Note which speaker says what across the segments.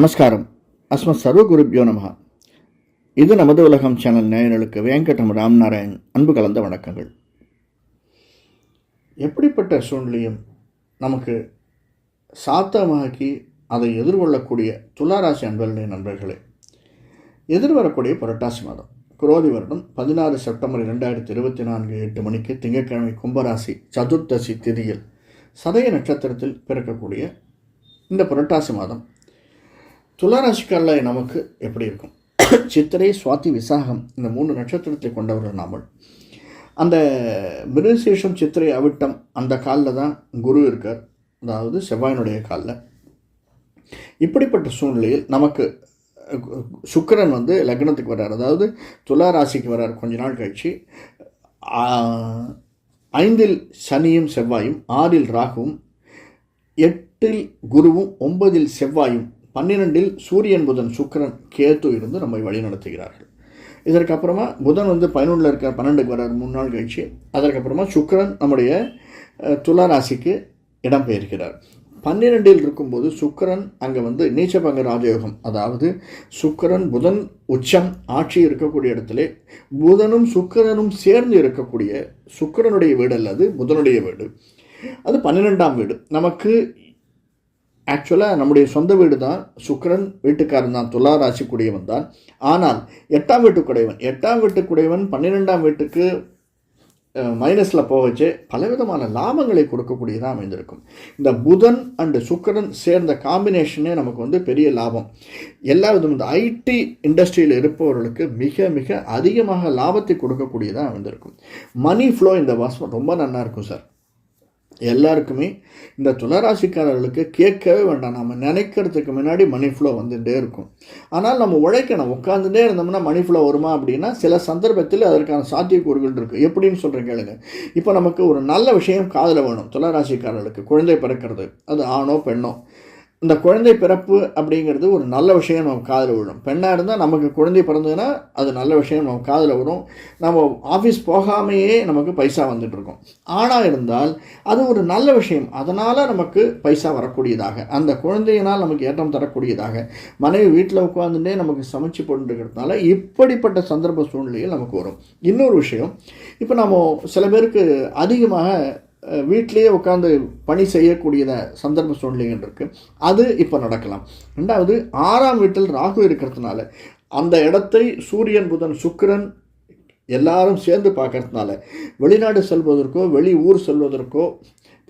Speaker 1: நமஸ்காரம். அஸ்மத் சர்வ குருப்யோ இது நமது உலகம் சேனல் நேயர்களுக்கு வெங்கடம் ராம்நாராயண் அன்பு கலந்த வணக்கங்கள். எப்படிப்பட்ட சூழ்நிலையும் நமக்கு சாத்தமாக்கி அதை எதிர்கொள்ளக்கூடிய துளாராசி அன்பர்களே நண்பர்களே. எதிர்வரக்கூடிய புரட்டாசி மாதம். குரோதி வருடம் பதினாறு செப்டம்பர் இரண்டாயிரத்தி இருபத்தி நான்கு எட்டு மணிக்கு திங்கட்கிழமை கும்பராசி சதுர்த்தசி திதியில் சதய நட்சத்திரத்தில் பிறக்கக்கூடிய இந்த புரட்டாசி மாதம் துளாராசிக்காரில் நமக்கு எப்படி இருக்கும்? சித்திரை சுவாதி விசாகம் இந்த மூணு நட்சத்திரத்தை கொண்டவர்கள் நாமல் அந்த மிருசேஷம் சித்திரை அவிட்டம் அந்த காலில் தான் குரு இருக்கார். அதாவது செவ்வாயினுடைய காலில். இப்படிப்பட்ட சூழ்நிலையில் நமக்கு சுக்கரன் வந்து லக்னத்துக்கு வர்றார். அதாவது துலா ராசிக்கு வர்றார். கொஞ்ச நாள் கழிச்சு ஐந்தில் சனியும் செவ்வாயும் ஆறில் ராகுவும் எட்டில் குருவும் ஒன்பதில் செவ்வாயும் பன்னிரெண்டில் சூரியன் புதன் சுக்கிரன் கேத்து இருந்து நம்மை வழிநடத்துகிறார்கள். இதற்கப்புறமா புதன் வந்து பதினொன்றில் இருக்க பன்னெண்டுக்கு வர மூணு நாள் கழிச்சு. அதற்கப்புறமா சுக்கிரன் நம்முடைய துலா ராசிக்கு இடம்பெயர்கிறார் பன்னிரெண்டில் இருக்கும்போது சுக்கிரன் அங்கே வந்து நீச்சபங்க ராஜயோகம் அதாவது சுக்கிரன் புதன் உச்சம் ஆட்சி இருக்கக்கூடிய இடத்துல புதனும் சுக்கிரனும் சேர்ந்து இருக்கக்கூடிய சுக்கிரனுடைய வீடு அல்லது புதனுடைய வீடு. அது பன்னிரெண்டாம் வீடு. நமக்கு ஆக்சுவலாக நம்முடைய சொந்த வீடு தான் சுக்கிரன் வீட்டுக்காரன் தான். துலா ராசிக்குடையவன் தான். ஆனால் எட்டாம் வீட்டுக்குடையவன். எட்டாம் வீட்டுக்குடையவன் பன்னிரெண்டாம் வீட்டுக்கு மைனஸில் போகச்சு பலவிதமான லாபங்களை கொடுக்கக்கூடியதாக அமைந்திருக்கும். இந்த புதன் அண்டு சுக்கரன் சேர்ந்த காம்பினேஷனே நமக்கு வந்து பெரிய லாபம். எல்லா விதமும் இந்த ஐடி இண்டஸ்ட்ரியில் இருப்பவர்களுக்கு மிக மிக அதிகமாக லாபத்தை கொடுக்கக்கூடியதாக அமைந்திருக்கும். மணி ஃப்ளோ இந்த மாதம் ரொம்ப நல்லா இருக்கும் சார் எல்லாருக்குமே இந்த துளராசிக்காரர்களுக்கு கேட்கவே வேண்டாம். நம்ம நினைக்கிறதுக்கு முன்னாடி மணி ஃப்ளோ வந்துகிட்டே இருக்கும். ஆனால் நம்ம உழைக்கணும். உட்காந்துட்டே இருந்தோம்னா மணி ஃப்ளோ வருமா அப்படின்னா சில சந்தர்ப்பத்தில் அதற்கான சாத்தியக்கூறுகள் இருக்குது எப்படின்னு சொல்கிறேன் கேளுங்க. இப்போ நமக்கு ஒரு நல்ல விஷயம் காதில் வேணும். துளராசிக்காரர்களுக்கு குழந்தை பிறக்கிறது. அது ஆணோ பெண்ணோ. இந்த குழந்தை பிறப்பு அப்படிங்கிறது ஒரு நல்ல விஷயம் நம்ம காதில் விழும். பெண்ணாக இருந்தால் நமக்கு குழந்தை பிறந்ததுன்னா அது நல்ல விஷயம் நம்ம காதில் வரும் நம்ம ஆஃபீஸ் போகாமையே நமக்கு பைசா வந்துட்டுருக்கோம் ஆணாக இருந்தால் அது ஒரு நல்ல விஷயம். அதனால் நமக்கு பைசா வரக்கூடியதாக. அந்த குழந்தையினால் நமக்கு ஏற்றம் தரக்கூடியதாக. மனைவி வீட்டில் உட்காந்துட்டே நமக்கு சமைச்சு போட்டுருக்கிறதுனால இப்படிப்பட்ட சந்தர்ப்ப சூழ்நிலையில் நமக்கு வரும். இன்னொரு விஷயம் இப்போ நம்ம சில பேருக்கு அதிகமாக அஹ், வீட்டிலேயே உட்காந்து பணி செய்யக்கூடியத சந்தர்ப்ப சூழ்நிலைகள் இருக்குது அது இப்போ நடக்கலாம். ரெண்டாவது ஆறாம் வீட்டில் ராகு இருக்கிறதுனால அந்த இடத்தை சூரியன் புதன் சுக்கிரன் எல்லாரும் சேர்ந்து பார்க்கறதுனால வெளிநாடு செல்வதற்கோ வெளி ஊர் செல்வதற்கோ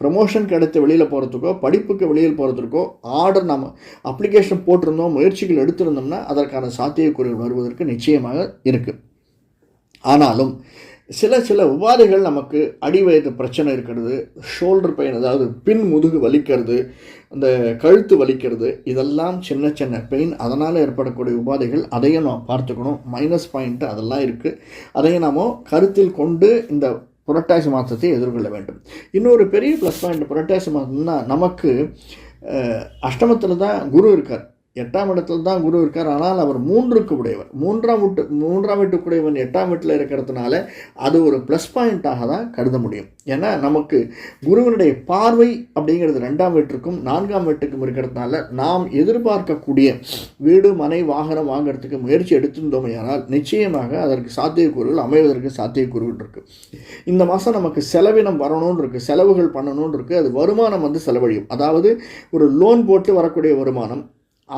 Speaker 1: ப்ரமோஷன் கிடைத்து வெளியில் போகிறதுக்கோ படிப்புக்கு வெளியில் போகிறதுக்கோ ஆர்டர் நம்ம அப்ளிகேஷன் போட்டிருந்தோம் முயற்சிகள் எடுத்திருந்தோம்னா அதற்கான சாத்தியக்குறைகள் வருவதற்கு நிச்சயமாக இருக்குது ஆனாலும் சில சில உபாதைகள் நமக்கு அடிவயது பிரச்சனை இருக்கிறது ஷோல்டர் பெயின் அதாவது பின் முதுகு வலிக்கிறது அந்த கழுத்து வலிக்கிறது இதெல்லாம் சின்ன சின்ன பெயின் அதனால் ஏற்படக்கூடிய உபாதைகள் அதையும் நாம் பார்த்துக்கணும். மைனஸ் பாயிண்ட்டு அதெல்லாம் இருக்குது அதையும் நாம் கருத்தில் கொண்டு இந்த புரட்டாசி மாதத்தை எதிர்கொள்ள வேண்டும். இன்னொரு பெரிய ப்ளஸ் பாயிண்ட் புரட்டாசி மாதம்னா நமக்கு அஷ்டமத்தில் தான் குரு இருக்கார். எட்டாம் இடத்துல தான் குரு இருக்கார். ஆனால் அவர் மூன்றுக்கு உடையவர். மூன்றாம் வீட்டு மூன்றாம் வீட்டுக்குடையவன் எட்டாம் வீட்டில் இருக்கிறதுனால அது ஒரு ப்ளஸ் பாயிண்ட்டாக தான் கருத முடியும். ஏன்னா நமக்கு குருவினுடைய பார்வை அப்படிங்கிறது ரெண்டாம் வீட்டுக்கும் நான்காம் வீட்டுக்கும் இருக்கிறதுனால நாம் எதிர்பார்க்கக்கூடிய வீடு மனை வாகனம் வாங்குறதுக்கு முயற்சி எடுத்திருந்தோமையானால் நிச்சயமாக அதற்கு சாத்தியக்கூறுகள் அமைவதற்கு சாத்தியக்கூறுகள் இருக்குது இந்த மாதம் நமக்கு செலவினம் வரணும்னு இருக்குது செலவுகள் பண்ணணும்னு இருக்குது அது வருமானம் வந்து செலவழியும். அதாவது ஒரு லோன் போட்டு வரக்கூடிய வருமானம்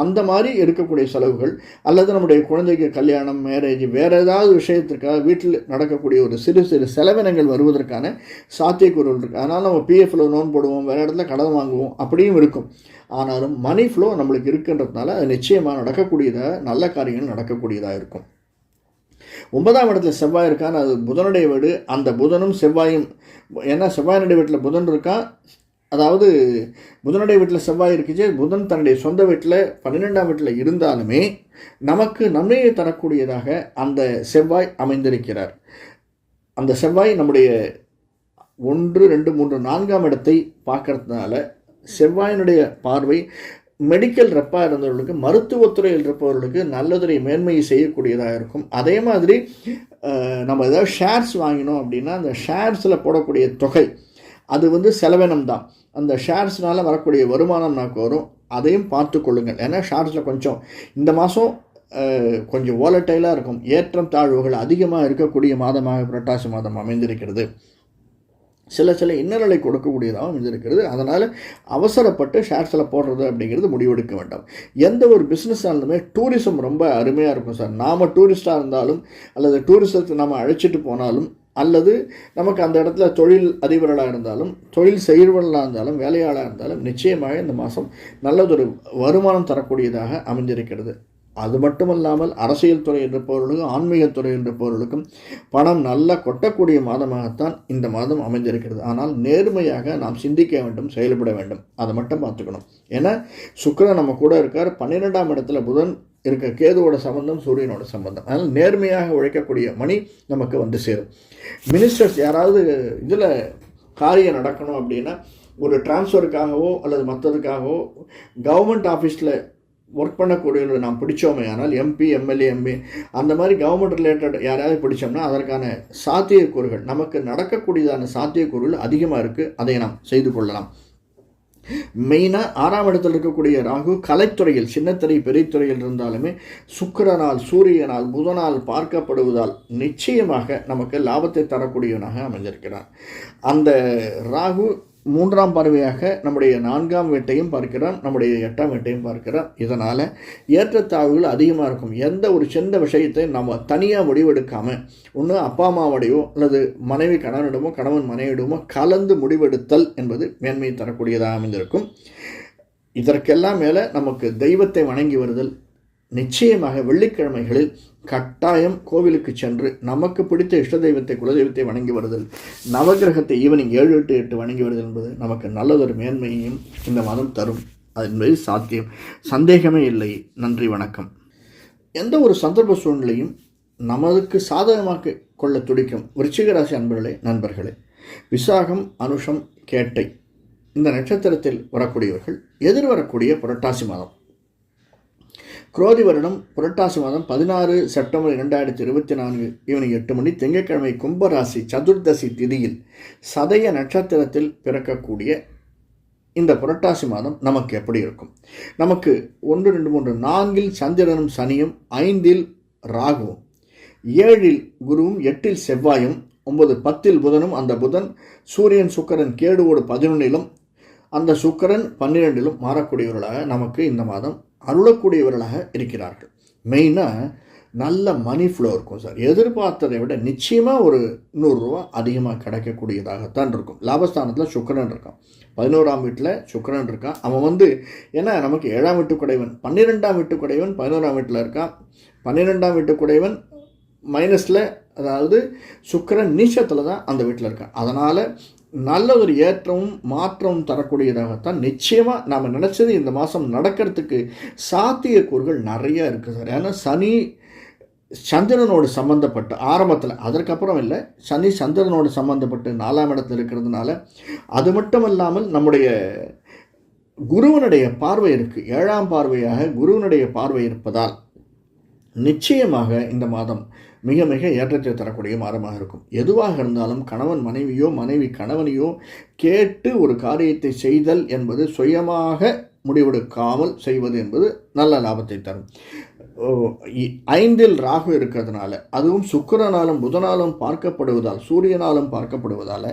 Speaker 1: அந்த மாதிரி இருக்கக்கூடிய செலவுகள் அல்லது நம்முடைய குழந்தைக்கு கல்யாணம் மேரேஜ் வேறு ஏதாவது விஷயத்திற்காக வீட்டில் நடக்கக்கூடிய ஒரு சிறு சிறு செலவினங்கள் வருவதற்கான சாத்தியக்கூறுகள் இருக்குது அதனால் நம்ம பிஎஃப்ல லோன் போடுவோம் வேறு இடத்துல கடன் வாங்குவோம் அப்படியும் இருக்கும். ஆனாலும் மணி ஃப்ளோ நம்மளுக்கு இருக்குன்றதுனால அது நிச்சயமாக நடக்கக்கூடியதாக நல்ல காரியங்கள் நடக்கக்கூடியதாக இருக்கும். ஒன்பதாம் இடத்துல செவ்வாய் இருக்கான்னு அது புதனுடைய வீடு. அந்த புதனும் செவ்வாயும் ஏன்னா செவ்வாயினுடைய வீட்டில் புதன் இருக்கான் அதாவது புதனுடைய வீட்டில் செவ்வாய் இருக்குச்சு புதன் தன்னுடைய சொந்த வீட்டில் பன்னிரெண்டாம் வீட்டில் இருந்தாலுமே நமக்கு நன்மையை தரக்கூடியதாக அந்த செவ்வாய் அமைந்திருக்கிறார். அந்த செவ்வாய் நம்முடைய ஒன்று ரெண்டு மூன்று நான்காம் இடத்தை பார்க்கறதுனால செவ்வாயினுடைய பார்வை மெடிக்கல் ரெப்பாக இருந்தவர்களுக்கு மருத்துவத்துறையில் இருப்பவர்களுக்கு நல்லதுரை மேன்மையை செய்யக்கூடியதாக இருக்கும். அதே மாதிரி நம்ம ஏதாவது ஷேர்ஸ் வாங்கினோம் அப்படின்னா அந்த ஷேர்ஸில் போடக்கூடிய தொகை அது வந்து செலவினம் தான். அந்த ஷேர்ஸ்னால் வரக்கூடிய வருமானம் நமக்கு வரும். அதையும் பார்த்து கொள்ளுங்கள். ஏன்னா ஷேர்ஸில் கொஞ்சம் இந்த மாதம் கொஞ்சம் ஓலட்டைலாக இருக்கும். ஏற்றம் தாழ்வுகள் அதிகமாக இருக்கக்கூடிய மாதமாக புரட்டாசி மாதம் அமைந்திருக்கிறது. சில சில இன்னரலை கொடுக்கக்கூடியதாக அமைந்திருக்கிறது. அதனால் அவசரப்பட்டு ஷேர்ஸில் போடுறது அப்படிங்கிறது முடிவெடுக்க வேண்டாம். எந்த ஒரு பிஸ்னஸாக இருந்தாலுமே டூரிசம் ரொம்ப அருமையாக இருக்கும் சார். நாம் டூரிஸ்ட்டாக இருந்தாலும் அல்லது டூரிசத்தை நாம் அழைச்சிட்டு போனாலும் அல்லது நமக்கு அந்த இடத்துல தொழில் அதிபர்களாக இருந்தாலும் தொழில் செய்கிறவர்களாக இருந்தாலும் வேலையாளாக இருந்தாலும் நிச்சயமாக இந்த மாதம் நல்லதொரு வருமானம் தரக்கூடியதாக அமைந்திருக்கிறது. அது மட்டுமல்லாமல் அரசியல் துறை இருப்பவர்களுக்கும் ஆன்மீகத்துறை இருப்பவர்களுக்கும் பணம் நல்லா கொட்டக்கூடிய மாதமாகத்தான் இந்த மாதம் அமைந்திருக்கிறது. ஆனால் நேர்மையாக நாம் சிந்திக்க வேண்டும் செயல்பட வேண்டும். அதை மட்டும் பார்த்துக்கணும். ஏன்னா சுக்கரன் நம்ம கூட இருக்கார். பன்னிரெண்டாம் இடத்துல புதன் இருக்க கேதுவோட சம்பந்தம் சூரியனோட சம்பந்தம். அதனால் நேர்மையாக உழைக்கக்கூடிய மணி நமக்கு வந்து சேரும். மினிஸ்டர்ஸ் யாராவது இதில் காரியம் நடக்கணும் அப்படின்னா ஒரு டிரான்ஸ்ஃபருக்காகவோ அல்லது மற்றதுக்காகவோ கவர்மெண்ட் ஆஃபீஸில் ஒர்க் பண்ணக்கூடியவர்கள் நாம் பிடிச்சோமே ஆனால் எம்பி எம்எல்ஏ எம்பி அந்த மாதிரி கவர்மெண்ட் ரிலேட்டட் யாரையாவது பிடிச்சோம்னா அதற்கான சாத்தியக்கூறுகள் நமக்கு நடக்கக்கூடியதான சாத்தியக்கூறுகள் அதிகமாக இருக்குது அதை நாம் செய்து கொள்ளலாம். மெயினாக ஆறாம் இடத்தில் இருக்கக்கூடிய ராகு கலைத்துறையில் சின்னத்திரை பெரியத்துறையில் இருந்தாலுமே சுக்கரனால் சூரியனால் புதனால் பார்க்கப்படுவதால் நிச்சயமாக நமக்கு லாபத்தை தரக்கூடியவனாக அமைஞ்சிருக்கிறார் அந்த ராகு மூன்றாம் பார்வையாக நம்முடைய நான்காம் வீட்டையும் பார்க்கிறான் நம்முடைய எட்டாம் வீட்டையும் பார்க்கிறான். இதனால் ஏற்றத்தாழ்வுகள் அதிகமாக இருக்கும். எந்த ஒரு சின்ன விஷயத்தை நம்ம தனியாக முடிவெடுக்காமல் ஒன்று அப்பா அம்மாவோடையோ அல்லது மனைவி கணவனிடமோ கணவன் மனைவிடமோ கலந்து முடிவெடுத்தல் என்பது மேன்மையை தரக்கூடியதாக அமைந்திருக்கும். இதற்கெல்லாம் மேலே நமக்கு தெய்வத்தை வணங்கி வருதல் நிச்சயமாக வெள்ளிக்கிழமைகளில் கட்டாயம் கோவிலுக்கு சென்று நமக்கு பிடித்த இஷ்ட தெய்வத்தை குலதெய்வத்தை வணங்கி வருதல். நவகிரகத்தை ஈவினிங் ஏழு எட்டு எட்டு வணங்கி வருதல் என்பது நமக்கு நல்லதொரு மேன்மையையும் இந்த மதம் தரும். அது என்பது சாத்தியம். சந்தேகமே இல்லை. நன்றி வணக்கம். எந்த ஒரு சந்தர்ப்ப சூழ்நிலையும் நமதுக்கு சாதகமாக கொள்ள துடிக்கும் விருச்சிகராசி அன்பர்களே நண்பர்களே விசாகம் அனுஷம் கேட்டை இந்த நட்சத்திரத்தில் வரக்கூடியவர்கள் எதிர்வரக்கூடிய புரட்டாசி மாதம். குரோதி வருடம் புரட்டாசி மாதம் பதினாறு செப்டம்பர் இரண்டாயிரத்தி இருபத்தி நான்கு ஈவினிங் எட்டு மணி திங்கட்கிழமை கும்பராசி சதுர்தசி திதியில் சதய நட்சத்திரத்தில் பிறக்கக்கூடிய இந்த புரட்டாசி மாதம் நமக்கு எப்படி இருக்கும்? நமக்கு ஒன்று ரெண்டு மூன்று நான்கில் சந்திரனும் சனியும் ஐந்தில் ராகுவும் ஏழில் குருவும் எட்டில் செவ்வாயும் ஒன்பது பத்தில் புதனும் அந்த புதன் சூரியன் சுக்கரன் கேடுவோடு பதினொன்னிலும் அந்த சுக்கரன் பன்னிரெண்டிலும் மாறக்கூடியவர்களாக நமக்கு இந்த மாதம் அருளக்கூடியவர்களாக இருக்கிறார்கள். மெயினாக நல்ல மணி ஃப்ளோ இருக்கும் சார் எதிர்பார்த்ததை விட நிச்சயமாக ஒரு நூறுரூவா அதிகமாக கிடைக்கக்கூடியதாகத்தான் இருக்கும். லாபஸ்தானத்தில் சுக்கரன் இருக்கான். பதினோராம் வீட்டில் சுக்கரன் இருக்கான். அவன் வந்து ஏன்னா நமக்கு ஏழாம் வீட்டு குடைவன் பன்னிரெண்டாம் வீட்டு குடைவன் பதினோராம் வீட்டில் இருக்கான். பன்னிரெண்டாம் வீட்டு குடைவன் மைனஸில் அதாவது சுக்கரன் நீச்சத்தில் தான் அந்த வீட்டில் இருக்கான். அதனால் நல்ல ஒரு ஏற்றமும் மாற்றமும் தரக்கூடியதாகத்தான் நிச்சயமாக நாம் நினச்சது இந்த மாதம் நடக்கிறதுக்கு சாத்தியக்கூறுகள் நிறைய இருக்குது சார். ஏன்னா சனி சந்திரனோடு சம்மந்தப்பட்ட ஆரம்பத்தில் அதற்கப்புறம் இல்லை சனி சந்திரனோடு சம்மந்தப்பட்டு நாலாம் இடத்துல இருக்கிறதுனால அது மட்டும் இல்லாமல் நம்முடைய குருவனுடைய பார்வை இருக்குது ஏழாம் பார்வையாக குருவனுடைய பார்வை இருப்பதால் நிச்சயமாக இந்த மாதம் மிக மிக ஏற்றத்தை தரக்கூடிய மாதமாக இருக்கும். எதுவாக இருந்தாலும் கணவன் மனைவியோ மனைவி கணவனையோ கேட்டு ஒரு காரியத்தை செய்தல் என்பது சுயமாக முடிவெடுக்காமல் செய்வது என்பது நல்ல லாபத்தை தரும். ஐந்தில் ராகு இருக்கிறதுனால அதுவும் சுக்கரனாலும் புதனாலும் பார்க்கப்படுவதால் சூரியனாலும் பார்க்கப்படுவதால்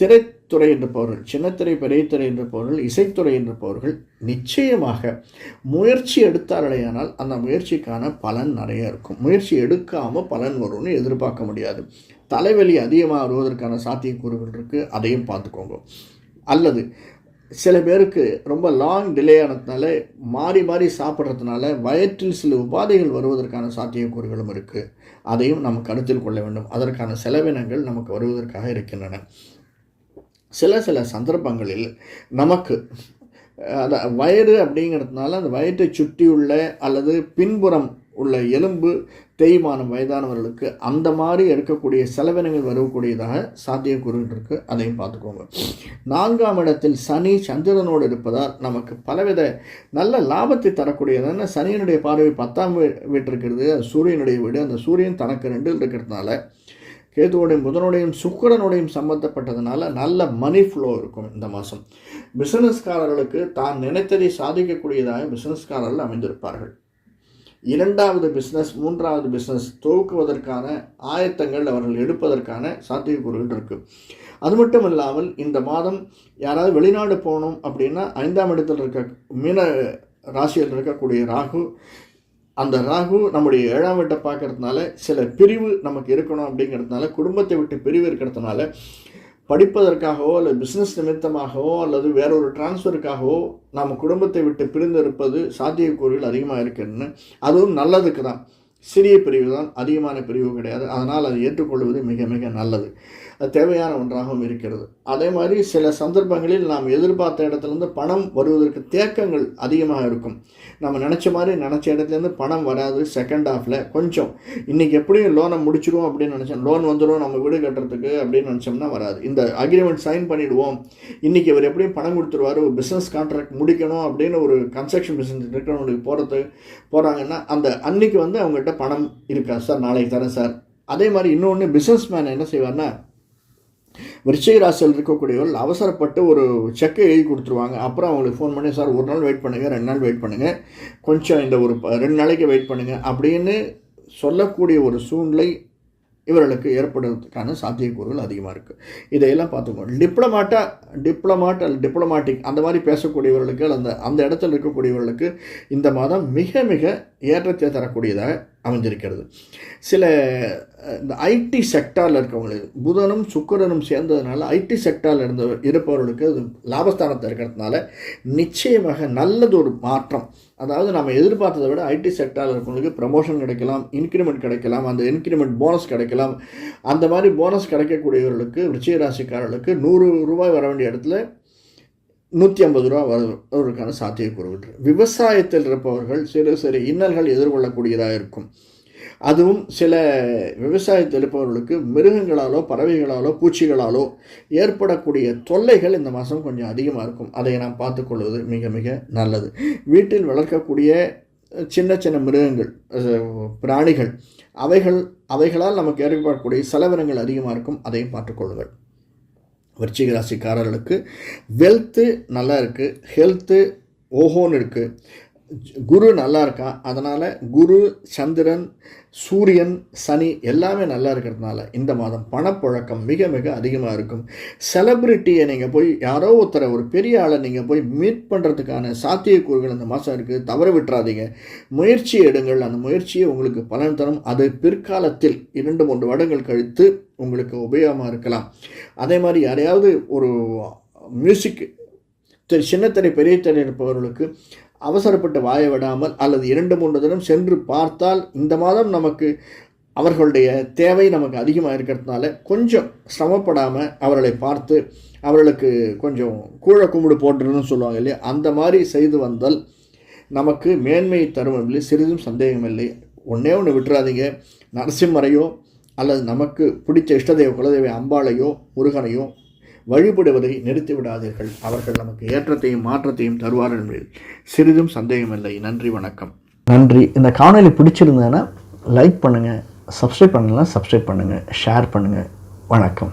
Speaker 1: திரை துறை என்ற போர்கள் சின்னத்திரை பெரியத்துறை என்றப்பவர்கள் இசைத்துறை என்றப்பவர்கள் நிச்சயமாக முயற்சி எடுத்தார்களேயானால் அந்த முயற்சிக்கான பலன் நிறைய இருக்கும். முயற்சி எடுக்காமல் பலன் வரும்னு எதிர்பார்க்க முடியாது. தலைவலி அதிகமாக வருவதற்கான சாத்தியக்கூறுகள் இருக்குது அதையும் பார்த்துக்கோங்க. அல்லது சில பேருக்கு ரொம்ப லாங் டிலே ஆனதுனால மாறி மாறி சாப்பிட்றதுனால வயிற்றில் சில உபாதைகள் வருவதற்கான சாத்தியக்கூறுகளும் இருக்குது அதையும் நம்ம கருத்தில் கொள்ள வேண்டும். அதற்கான செலவினங்கள் நமக்கு வருவதற்காக இருக்கின்றன. சில சில சந்தர்ப்பங்களில் நமக்கு அந்த வயிறு அப்படிங்கிறதுனால அந்த வயிற்றை சுற்றியுள்ள அல்லது பின்புறம் உள்ள எலும்பு தேய்மானம் வயதானவர்களுக்கு அந்த மாதிரி இருக்கக்கூடிய செலவினங்கள் வரக்கூடியதாக சாத்தியக்கூறுகள் இருக்குது அதையும் பார்த்துக்கோங்க. நான்காம் இடத்தில் சனி சந்திரனோடு இருப்பதால் நமக்கு பலவித நல்ல லாபத்தை தரக்கூடியதான சனியினுடைய பார்வை பத்தாம் வீட்டு இருக்கிறது அது சூரியனுடைய வீடு. அந்த சூரியன் தனக்கு ரெண்டில் இருக்கிறதுனால கேதுவோடையும் புதனோடையும் சுக்கரனுடையும் சம்பந்தப்பட்டதுனால நல்ல மணி ஃப்ளோ இருக்கும் இந்த மாதம். பிஸ்னஸ்காரர்களுக்கு தான் நினைத்ததை சாதிக்கக்கூடியதாக பிஸ்னஸ்காரர்கள் அமைந்திருப்பார்கள். இரண்டாவது பிஸ்னஸ் மூன்றாவது பிஸ்னஸ் துவக்குவதற்கான ஆயத்தங்கள் அவர்கள் எடுப்பதற்கான சாத்தியக்கூறுகள் இருக்குது அது மட்டும் இல்லாமல் இந்த மாதம் யாராவது வெளிநாடு போகணும் அப்படின்னா ஐந்தாம் இடத்தில் இருக்க மீன ராசியில் இருக்கக்கூடிய ராகு அந்த ராகு நம்முடைய ஏழாம் வீட்டை பார்க்கறதுனால சில பிரிவு நமக்கு இருக்கணும் அப்படிங்கிறதுனால குடும்பத்தை விட்டு பிரிவு இருக்கிறதுனால படிப்பதற்காகவோ அல்லது பிஸ்னஸ் நிமித்தமாகவோ அல்லது வேற ஒரு டிரான்ஸ்ஃபருக்காகவோ நம்ம குடும்பத்தை விட்டு பிரிந்து இருப்பது சாத்தியக்கூறுகள் அதிகமாக இருக்குன்னு அதுவும் நல்லதுக்கு தான் சிறிய பிரிவு தான் அதிகமான பிரிவு கிடையாது. அதனால் அதை ஏற்றுக்கொள்வது மிக மிக நல்லது. அது தேவையான ஒன்றாகவும் இருக்கிறது. அதே மாதிரி சில சந்தர்ப்பங்களில் நாம் எதிர்பார்த்த இடத்துலேருந்து பணம் வருவதற்கு தேக்கங்கள் அதிகமாக இருக்கும். நம்ம நினச்ச மாதிரி நினச்ச இடத்துலேருந்து பணம் வராது செகண்ட் ஹாஃபில் கொஞ்சம். இன்றைக்கி எப்படியும் லோனை முடிச்சிடுவோம் அப்படின்னு நினச்சோம். லோன் வந்துடும் நம்ம வீடு கட்டுறதுக்கு அப்படின்னு நினச்சோம்னா வராது. இந்த அக்ரிமெண்ட் சைன் பண்ணிவிடுவோம் இன்றைக்கி அவர் எப்படியும் பணம் கொடுத்துருவார் ஒரு பிஸ்னஸ் கான்ட்ராக்ட் முடிக்கணும் அப்படின்னு ஒரு கன்ஸ்ட்ரக்ஷன் பிஸ்னஸ் இருக்கிறவங்களுக்கு போகிறது போகிறாங்கன்னா அந்த அன்னைக்கு வந்து அவங்க அவங்ககிட்ட பணம் இருக்கா சார் நாளைக்கு தரேன் சார். அதே மாதிரி இன்னொன்று பிஸ்னஸ் மேன் என்ன செய்வார்னா விருச்சிக ராசியில் இருக்கக்கூடியவர்கள் அவசரப்பட்டு ஒரு செக்கை எழுதி கொடுத்துருவாங்க. அப்புறம் அவங்களுக்கு ஃபோன் பண்ணி சார் ஒரு நாள் வெயிட் பண்ணுங்கள் ரெண்டு நாள் வெயிட் பண்ணுங்கள் கொஞ்சம் இந்த ஒரு ரெண்டு நாளைக்கு வெயிட் பண்ணுங்கள் அப்படின்னு சொல்லக்கூடிய ஒரு சூழ்நிலை இவர்களுக்கு ஏற்படுவதற்கான சாத்தியக்கூறுகள் அதிகமாக இருக்குது இதையெல்லாம் பார்த்துக்கணும் டிப்ளமாட்டா டிப்ளமாட் அல்ல டிப்ளமாட்டிக் அந்த மாதிரி பேசக்கூடியவர்களுக்கு அந்த அந்த இடத்துல இருக்கக்கூடியவர்களுக்கு இந்த மாதம் மிக மிக ஏற்றத்தை தரக்கூடியதாக அமைஞ்சிருக்கிறது. சில இந்த ஐடி செக்டாரில் இருக்கவங்களுக்கு புதனும் சுக்கிரனும் சேர்ந்ததுனால ஐடி செக்டாரில் இருந்த இருப்பவர்களுக்கு அது லாபஸ்தானத்தை இருக்கிறதுனால நிச்சயமாக நல்லது ஒரு மாற்றம் அதாவது நம்ம எதிர்பார்த்ததை விட ஐடி செக்டாரில் இருக்கவங்களுக்கு ப்ரமோஷன் கிடைக்கலாம் இன்க்ரிமெண்ட் கிடைக்கலாம் அந்த இன்க்ரிமெண்ட் போனஸ் கிடைக்கலாம். அந்த மாதிரி போனஸ் கிடைக்கக்கூடியவர்களுக்கு விருச்சிக ராசிக்காரர்களுக்கு நூறு ரூபாய் வர வேண்டிய இடத்துல நூற்றி ஐம்பது ரூபா வருவதற்கான சாத்தியக்கூறுகள் விவசாயத்தில் இருப்பவர்கள் சிறு சிறு இன்னல்கள் எதிர்கொள்ளக்கூடியதாக இருக்கும். அதுவும் சில விவசாயத்தில் இருப்பவர்களுக்கு மிருகங்களாலோ பறவைகளாலோ பூச்சிகளாலோ ஏற்படக்கூடிய தொல்லைகள் இந்த மாதம் கொஞ்சம் அதிகமாக இருக்கும். அதை நாம் பார்த்துக்கொள்வது மிக மிக நல்லது. வீட்டில் வளர்க்கக்கூடிய சின்ன சின்ன மிருகங்கள் பிராணிகள் அவைகள் அவைகளால் நமக்கு ஏற்படக்கூடிய செலவினங்கள் அதிகமாக இருக்கும். அதையும் பார்த்துக்கொள்ளுங்கள் விருச்சிக ராசிக்காரர்களுக்கு வெல்த்து நல்லா இருக்குது ஹெல்த்து ஓஹோன்னு இருக்குது குரு நல்லா இருக்கான் அதனால் குரு சந்திரன் சூரியன் சனி எல்லாமே நல்லா இருக்கிறதுனால இந்த மாதம் பணப்புழக்கம் மிக மிக அதிகமாக இருக்கும். செலப்ரிட்டியை நீங்கள் போய் யாரோ ஒருத்தரை ஒரு பெரிய ஆளை நீங்கள் போய் மீட் பண்ணுறதுக்கான சாத்தியக்கூறுகள் இந்த மாதம் இருக்குது தவற விட்டுறாதீங்க. முயற்சி எடுங்கள். அந்த முயற்சியை உங்களுக்கு பலன் தரும். அது பிற்காலத்தில் இரண்டு மூன்று வருடங்கள் கழித்து உங்களுக்கு உபயோகமாக இருக்கலாம். அதே மாதிரி யாரையாவது ஒரு மியூசிக் சின்னத்திரை பெரிய திரை இருப்பவர்களுக்கு அவசரப்பட்டு வாய விடாமல் அல்லது இரண்டு மூன்று தினம் சென்று பார்த்தால் இந்த மாதம் நமக்கு அவர்களுடைய தேவை நமக்கு அதிகமாக இருக்கிறதுனால கொஞ்சம் சிரமப்படாமல் அவர்களை பார்த்து அவர்களுக்கு கொஞ்சம் கூழ கும்பிடு போட்டுருன்னு சொல்லுவாங்க இல்லையா? அந்த மாதிரி செய்து வந்தால் நமக்கு மேன்மை தரும் இல்லை சிறிதும் சந்தேகமில்லை. ஒன்றே ஒன்று விட்டுறாதீங்க. நரசிம்மரையோ அல்லது நமக்கு பிடிச்ச இஷ்டதெய்வ குலதெய்வ அம்பாளையோ முருகனையோ வழிபடுவதை நிறுத்தி விடாதீர்கள் அவர்கள் நமக்கு ஏற்றத்தையும் மாற்றத்தையும் தருவார்கள் என்பதில் சிறிதும் சந்தேகமில்லை. நன்றி வணக்கம். நன்றி. இந்த காணொலி பிடிச்சிருந்ததுன்னா லைக் பண்ணுங்கள் சப்ஸ்கிரைப் பண்ணலாம் சப்ஸ்கிரைப் பண்ணுங்கள் ஷேர் பண்ணுங்கள் வணக்கம்.